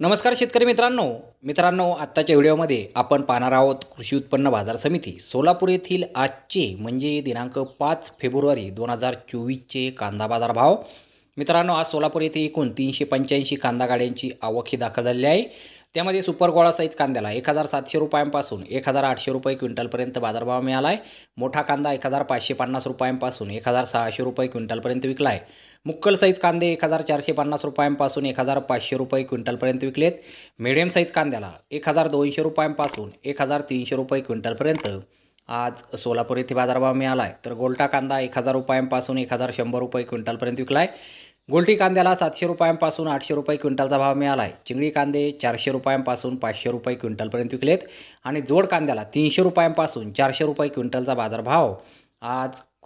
नमस्कार शेतकरी मित्रांनो. मित्रांनो आत्ताच्या व्हिडिओमध्ये आपण पाहणार आहोत कृषी उत्पन्न बाजार समिती सोलापूर येथील आजचे म्हणजे दिनांक पाच फेब्रुवारी दोन हजार चोवीसचे कांदा बाजार भाव. मित्रांनो आज सोलापूर येथे एकूण तीनशे पंच्याऐंशी कांदा गाड्यांची आवक ही दाखल झालेली आहे. त्यामध्ये सुपर गोळा साईज कांद्याला एक हजार सातशे रुपयांपासून एक हजार आठशे रुपये क्विंटलपर्यंत बाजारभाव मिळाला आहे. मोठा कांदा एक हजार पाचशे पन्नास रुपयांपासून एक हजार सहाशे रुपये क्विंटलपर्यंत विकला आहे. मुक्कल साईज कांदे एक हजार चारशे पन्नास रुपयांपासून एक हजार पाचशे रुपये क्विंटलपर्यंत विकलेत. मिडियम साईज कांद्याला एक हजार दोनशे रुपयांपासून एक हजार तीनशे रुपये क्विंटलपर्यंत. आज सोलापूर येथे बाजारभाव मिळाला आहे तर गोलटा कांदा एक हजार रुपयांपासून एक हजार शंभर रुपये क्विंटलपर्यंत विकला आहे गोल्टी कांद्याला सातशे रुपयांपासून आठशे रुपये क्विंटलचा भाव मिळाला आहे चिंगळी कांदे चारशे रुपयांपासून पाचशे रुपये क्विंटलपर्यंत विकलेत. आणि जोड कांद्याला तीनशे रुपयांपासून चारशे रुपये क्विंटलचा बाजारभाव आज